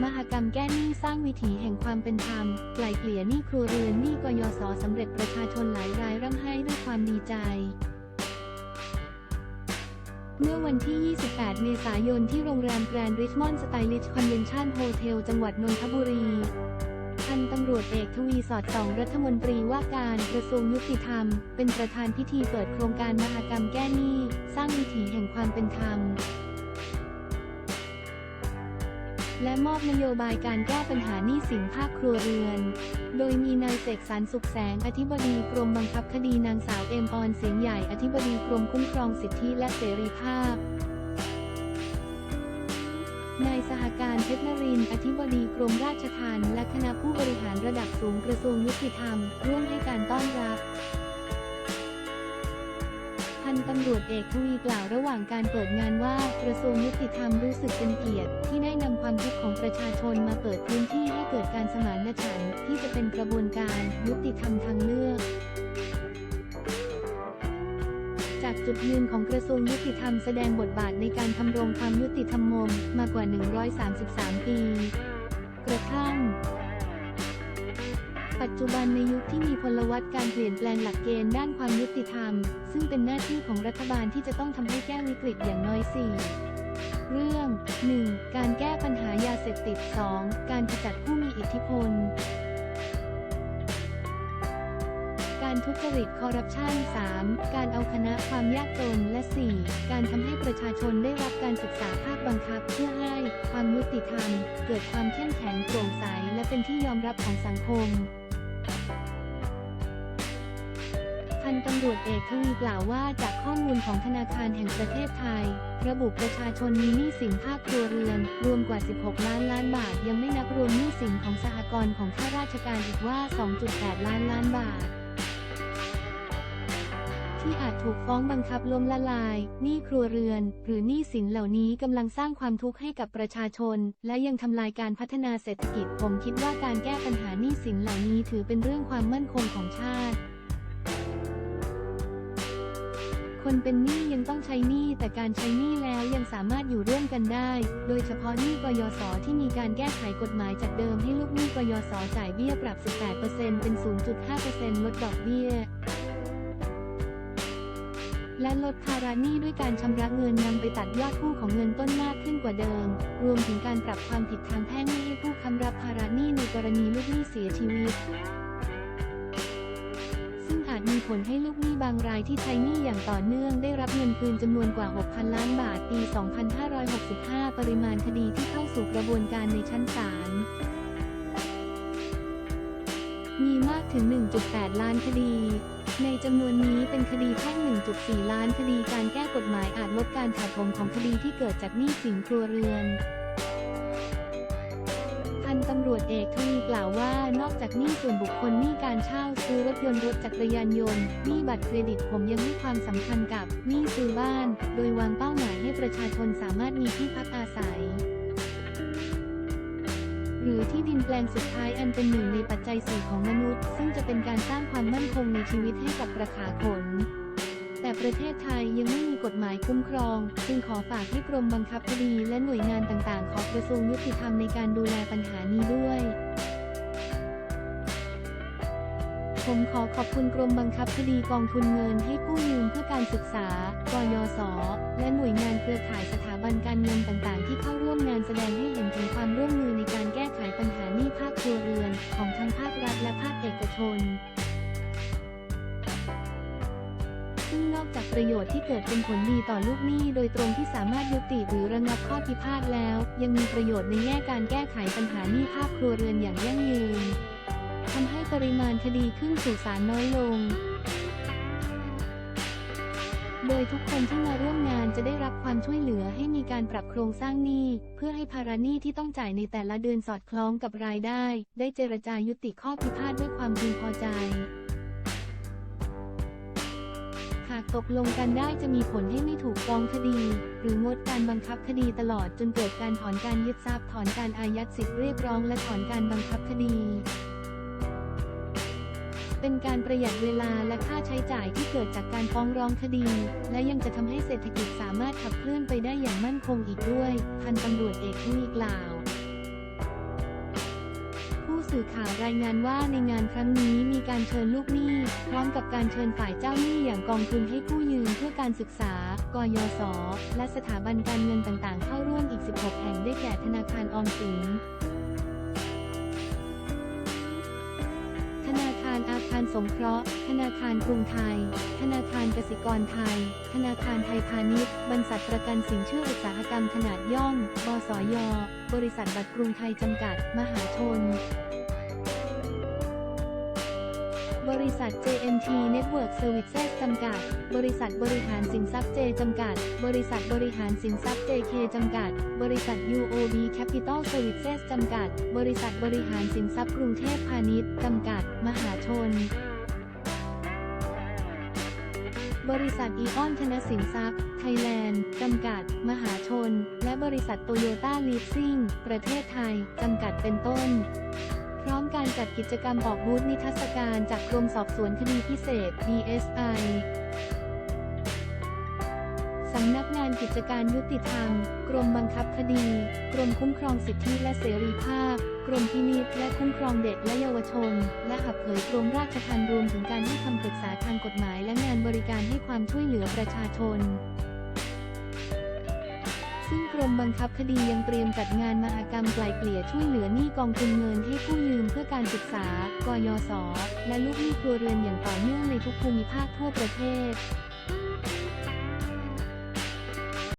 มหกรรมแก้หนี้สร้างวิถีแห่งความเป็นธรรม ไกล่เกลี่ยหนี้ครัวเรือนหนี้กยศสำเร็จประชาชนหลายรายร่ำไห้ด้วยความดีใจเมื่อวันที่ 28 เมษายน ที่โรงแรมแกรนด์ริชมอนด์สไตลิชคอนเวนชั่นโฮเทล จังหวัดนนทบุรีพันตำรวจเอกทวีสอดส่องรัฐมนตรีว่าการกระทรวงยุติธรรม เป็นประธานพิธีเปิดโครงการมหกรรมแก้หนี้ สร้างวิถีแห่งความเป็นธรรม และมอบนโยบายการแก้ปัญหาหนี้สินภาคครัวเรือน โดยมีนายเสกสรรสุขแสง อธิบดีกรมบังคับคดีนางสาวเอมออนเสียงใหญ่ อธิบดีกรมคุ้มครองสิทธิและเสรีภาพ นายสหการเพชรนรินทร์อธิบดีกรมราชทัณฑ์และคณะผู้บริหารระดับสูงกระทรวงยุติธรรม ร่วมให้การต้อนรับ นตำรวจเอกทวีกล่าวระหว่างการเปิดงานว่ากระทรวงยุติธรรมรู้สึกเป็นเกียรติ ที่ได้นำความทุกข์ของประชาชนมาเปิดพื้นที่ให้เกิดการสมานฉันท์ที่จะเป็นกระบวนการยุติธรรมทางเลือกจากจุดยืนของกระทรวงยุติธรรมแสดงบทบาทในการทำรงความยุติธรรมมมากว่า 133 ปี กระทั่ง ปัจจุบันในยุคที่มีพลวัตการเปลี่ยนแปลงหลักเกณฑ์ด้านความยุติธรรม ซึ่งเป็นหน้าที่ของรัฐบาลที่จะต้องทำให้แก้วิกฤตอย่างน้อย4เรื่อง 1. การแก้ปัญหายาเสพติด 2. การขจัดผู้มีอิทธิพล การทุจริตคอร์รัปชัน 3. การเอาคณะความยากจน และ 4. การทำให้ประชาชนได้รับการศึกษาภาคบังคับเพื่อให้ความยุติธรรม เกิดความเข้มแข็งโปร่งใส และเป็นที่ยอมรับของสังคม นตำรวจเอกทวีกล่าวว่าจากข้อมูลของธนาคารแห่งประเทศไทย ระบุประชาชนมีหนี้สินภาคครัวเรือน รวมกว่า 16 ล้านล้านบาท ยังไม่นับรวมหนี้สินของสหกรณ์ของข้าราชการอีกว่า 2.8 ล้านล้านบาท ที่อาจถูกฟ้องบังคับล้มละลายหนี้ครัวเรือน หรือหนี้สินเหล่านี้กำลังสร้างความทุกข์ให้กับประชาชน และยังทำลายการพัฒนาเศรษฐกิจ ผมคิดว่าการแก้ปัญหาหนี้สินเหล่านี้ถือเป็นเรื่องความมั่นคงของชาติ คนเป็นหนี้ยังต้องใช้หนี้แต่การใช้หนี้แล้วยังสามารถอยู่ร่วมกันได้ โดยเฉพาะหนี้กยศที่มีการแก้ไขกฎหมายจากเดิมให้ลูกหนี้กยศจ่ายเบี้ยปรับ 18%เป็น 0.5%ลดดอกเบี้ยและลดภาระหนี้ด้วยการชำระเงินนำไปตัดยอดคู่ของเงินต้นมากขึ้นกว่าเดิม รวมถึงการปรับความผิดทางแพ่งให้ผู้ค้ำรับภาระหนี้ในกรณีลูกหนี้เสียชีวิต อาจมีผลให้ลูกหนี้บางรายที่ใช้หนี้อย่างต่อเนื่องได้รับเงินคืนจำนวนกว่า 6,000 ล้านบาทปี 2565 ปริมาณคดีที่เข้าสู่กระบวนการในชั้นศาลมีมากถึง 1.8 ล้านคดี ในจำนวนนี้เป็นคดีแพ่ง 1.4 ล้านคดีการแก้กฎหมายอาจลดการถาโถมของคดีที่เกิดจากหนี้สินครัวเรือนำรวจเอกทวีกล่าวว่านอกจากหนี้ส่วนบุคคลหนี้การเช่าซื้อรถยนต์รถจักรยานยนต์หนี้บัตรเครดิตผมยังให้ความสำคัญกับหนี้ซื้อบ้าน โดยวางเป้าหมายให้ประชาชนสามารถมีที่พักอาศัยหรือที่ดินแปลงสุดท้ายอันเป็นหนึ่งในปัจจัยสี่ของมนุษย์ ซึ่งจะเป็นการสร้างความมั่นคงในชีวิตให้กับประขาขน ประเทศไทยยังไม่มีกฎหมายคุ้มครอง จึงขอฝากให้กรมบังคับคดีและหน่วยงานต่างๆ ของกระทรวงยุติธรรมในการดูแลปัญหานี้ด้วยผมขอขอบคุณกรมบังคับคดีกองทุนเงินให้กู้ยืมเพื่อการศึกษา กยศ และหน่วยงานเครือข่ายสถาบันการเงินต่างๆ ที่เข้าร่วมงานแสดงให้เห็นถึงความร่วมมือในการแก้ไขปัญหาหนี้ภาคครัวเรือน ของทั้งภาครัฐและภาคเอกชน อกจากประโยชน์ที่เกิดเป็นผลดีต่อลูกหนี้โดยตรงที่สามารถยุติหรือระงับข้อพิพาทแล้ว ยังมีประโยชน์ในแง่การแก้ไขปัญหาหนี้ภาคครัวเรือนอย่างยั่งยืนทำให้ปริมาณคดีขึ้นสู่ศาลน้อยลง โดยทุกคนที่มาร่วมงานจะได้รับความช่วยเหลือให้มีการปรับโครงสร้างหนี้ เพื่อให้ภาระหนี้ที่ต้องจ่ายในแต่ละเดือนสอดคล้องกับรายได้ ได้เจรจายุติข้อพิพาทด้วยความพึงพอใจากตกลงกันได้จะมีผลให้ไม่ถูกฟ้องคดี หรืองดการบังคับคดีตลอดจนเกิดการถอนการยึดทรัพย์ถอนการอายัดสิทธิเรียกร้องและถอนการบังคับคดี เป็นการประหยัดเวลาและค่าใช้จ่ายที่เกิดจากการฟ้องร้องคดี และยังจะทำให้เศรษฐกิจสามารถขับเคลื่อนไปได้อย่างมั่นคงอีกด้วย พันตำรวจเอกทวีกล่าว สื่อข่าวรายงานว่าในงานครั้งนี้มีการเชิญลูกหนี้พร้อมกับการเชิญฝ่ายเจ้าหนี้อย่างกองทุนให้กู้ยืมเพื่อการศึกษา กยศ และสถาบันการเงินต่างๆ เข้าร่วมอีก 16 แห่งได้แก่ธนาคารออมสินธนาคารอาคารสงเคราะห์ ธนาคารกรุงไทย ธนาคารกสิกรไทย ธนาคารไทยพาณิชย์ บรรษัทประกันสินเชื่ออุตสาหกรรมขนาดย่อม บสย บริษัทบัตรกรุงไทยจำกัด มหาชน บริษัท JMT Network Services จำกัด บริษัทบริหารสินทรัพย์ J จำกัด บริษัทบริหารสินทรัพย์ JK จำกัด บริษัท UOB Capital Services จำกัด บริษัทบริหารสินทรัพย์กรุงเทพพาณิชย์จำกัด มหาชนบริษัทอีออนธนสินทรัพย์ ไทยแลนด์ จำกัด มหาชน และบริษัทโตโยต้าลีสซิ่ง ประเทศไทย จำกัดเป็นต้น พร้อมการจัดกิจกรรมออกบูธนิทรรศการจากกรมสอบสวนคดีพิเศษ DSI สำนักงานกิจการยุติธรรม กรมบังคับคดี กรมคุ้มครองสิทธิและเสรีภาพ กรมพินิจและคุ้มครองเด็กและเยาวชน และหับเผยกรมราชทัณฑ์รวมถึงการให้คำปรึกษาทางกฎหมายและงานบริการให้ความช่วยเหลือประชาชน กรมบังคับคดียังเตรียมจัดงานมหกรรมไกล่เกลี่ยช่วยเหลือหนี้กองทุนเงินให้ผู้ยืมเพื่อการศึกษา กยศ และลูกหนี้ครัวเรือนอย่างต่อเนื่องในทุกภูมิภาคทั่วประเทศ